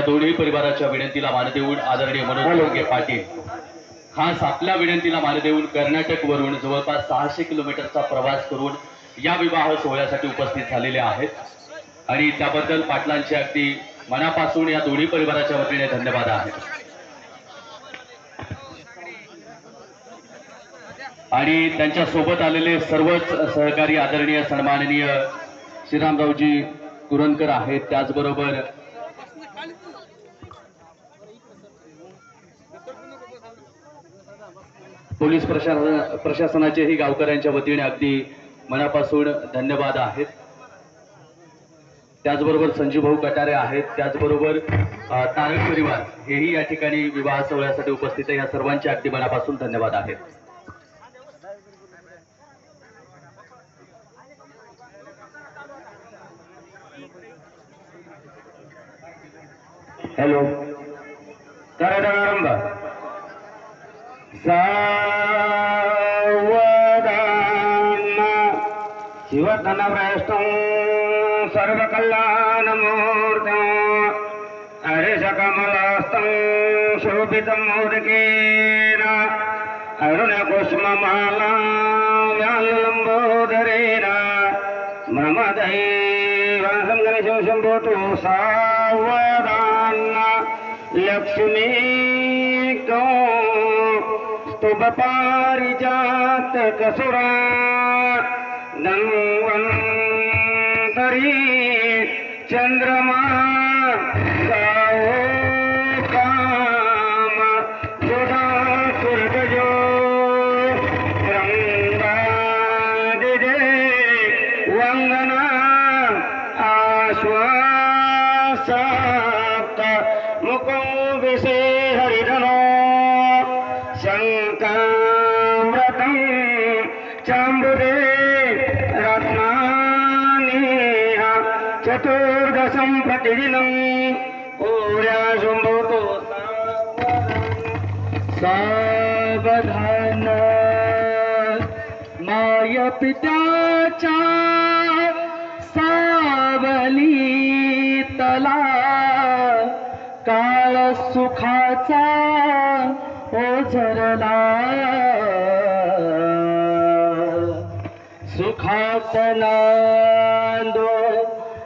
या दोन्ही परिवाराच्या विनंतीला मान देऊन आदरणीय मनोज जोगे पाटील खास आपल्या विनंतीला मान देऊन कर्नाटकवरून जवळपास सहाशे किलोमीटरचा प्रवास करून या विवाह सोहळ्यासाठी उपस्थित झालेले आहेत. आणि त्याबद्दल पाटलांचे अगदी मनापासून या दोन्ही परिवाराच्या वतीने धन्यवाद आहेत. आणि त्यांच्यासोबत आलेले सर्वच सहकारी आदरणीय सन्माननीय श्रीरामरावजी कुरणकर आहेत. त्याचबरोबर पोलीस प्रशासन प्रशासनाचेही गावकऱ्यांच्या वतीने अगदी मनापासून धन्यवाद आहेत. त्याचबरोबर संजीव भाऊ कटारे आहेत. त्याचबरोबर तारक परिवार हेही या ठिकाणी विवाह सोहळ्यासाठी उपस्थित आहे. या सर्वांचे अगदी मनापासून धन्यवाद आहेत. हॅलो. शिवधनभ्रष्टं सर्वकल्याणमूर्तिं हरिशकमलस्तं शोभितं मोदकेन अरुणकुष्ममालाम्यालम्बोदरेण ममदैवासं गणेशो शम्भोतु सावदान्न लक्ष्मी स्तुभपारिजातकसुरा स्तुभ पारिजात कसुरा धन्वन्तरी चंद्रमा गाओ काम सुधा सुरगजो रंगादिदे वंदना आश्वासाप्त मुखो विषे हरिधनो शङ्कामृतं चाम्बुदे रत्नानि चतुर्दशं प्रतिदिनम् ऊर्याशुम्भूतो सावधान माय पित्याच्या सावली तला काळ सुखाचा ओझरला सुखात नांदो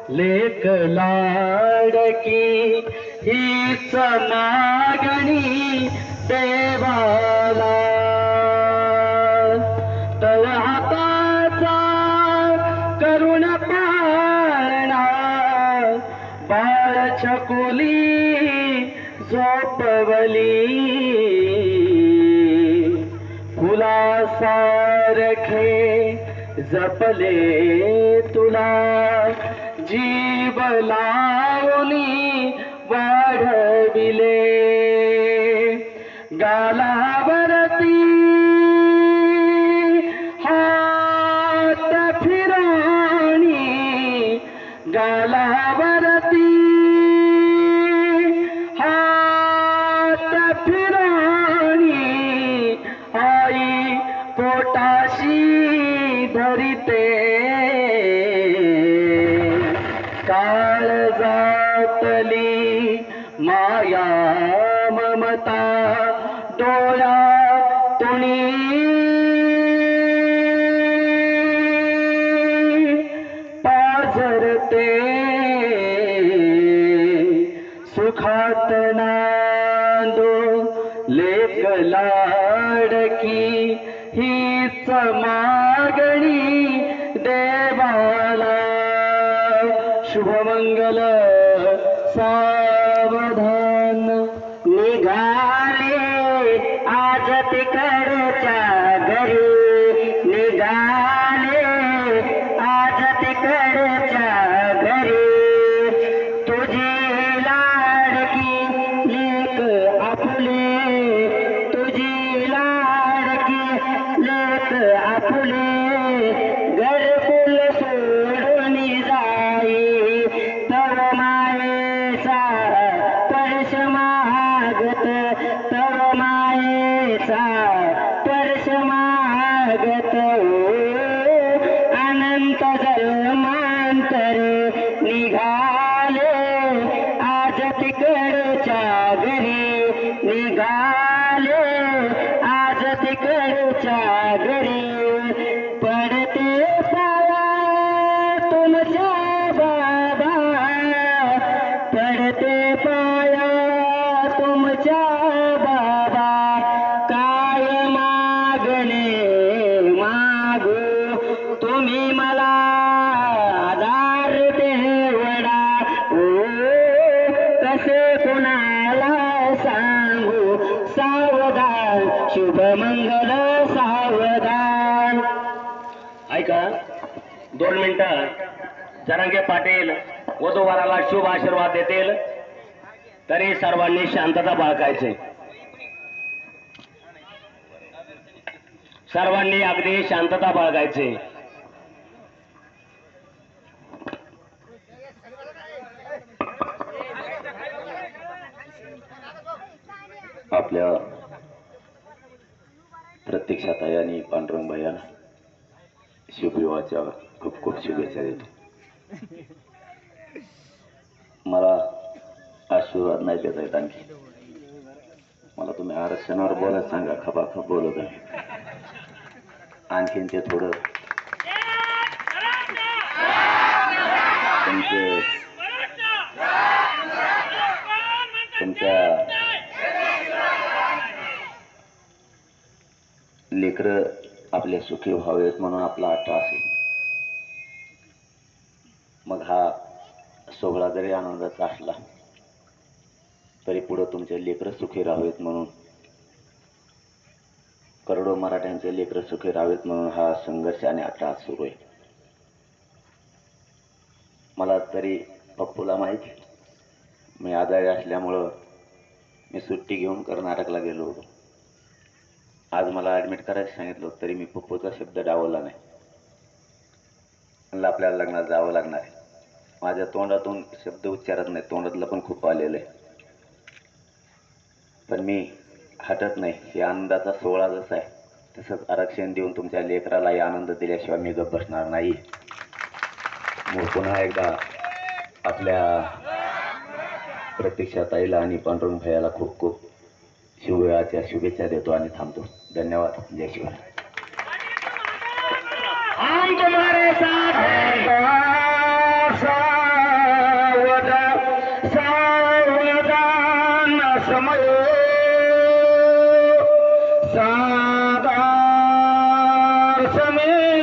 लेक लाडकी हीच मागणी देवाला. तव हाताचा करुण पाळणा बाळ छकुली झोपवली. फुलासारखे जपले तुला. जीव लावली वाढविले. माया ममता डोळा तुणी पाझरते सुखात नांदो लेक लाडकी हीच मागणी देवाला. शुभमंगल तिकडच्या घरी निघाले. आज तिकडच्या घरी तुझी लाडकी लेक आपले. तुझी लाडकी लेक आपले. घर तजल मान कर निगाह कसे कुणाला सांगू? सावधान शुभमंगल सावधान. ऐका दोन मिनिटं. जरांगे पाटील वधूवराला शुभ आशीर्वाद देतील. तरी सर्वांनी शांतता बाळगायचे. सर्वांनी अगदी शांतता बाळगायचे. आपल्या प्रत्यक्षात आहे आणि पांडुरंग भैयाला शुभविवाहाच्या खूप खूप शुभेच्छा देतो. मला आशीर्वाद नाही देत आहेत आणखी. मला तुम्ही आरक्षणावर बोलायला सांगा खपाखप बोलत आहे. आणखीन ते थोडं लेकरं आपले सुखी व्हावेत म्हणून आपला आठा असेल मग हा सोहळा जरी आनंदाचा असला तरी पुढं तुमचे लेकरं सुखी राहावेत म्हणून करोडो मराठ्यांचे लेकरं सुखी राहावेत म्हणून हा संघर्ष आणि आठा सुरू आहे. मला तरी पप्पूला माहिती मी आजारी असल्यामुळं मी सुट्टी घेऊन कर्नाटकला गेलो होतो. आज मला ॲडमिट करायचं सांगितलं तरी मी पप्पूचा शब्द डावला नाही. म्हणलं आपल्याला लग्नात जावं लागणार आहे. माझ्या तोंडातून शब्द उच्चारत नाही तोंडातलं पण खूप आलेलं आहे. पण मी हटत नाही हे आनंदाचा सोहळा जसा आहे तसंच आरक्षण देऊन तुमच्या लेकरालाही आनंद दिल्याशिवाय मी गप्प बसणार नाही. मग पुन्हा एकदा आपल्या प्रतीक्षा ताईला आणि पांडुरंग भैयाला खूप खूप शिवराच्या शुभेच्छा देतो आणि थांबतो. धन्यवाद. जय शिवराय हम तुम्हारे साथ हैं। सावधान सावधान समय साधार समय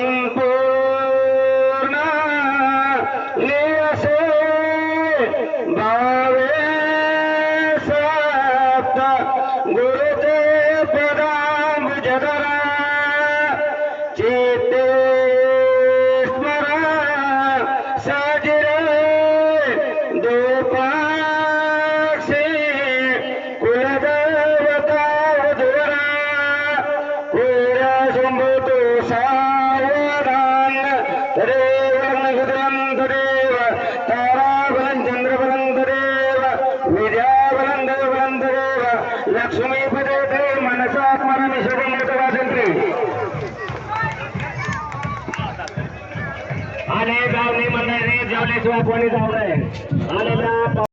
সম্পূর্ণ নিয়ে আসে বা शिवाय कोणी जाऊ नये. आणि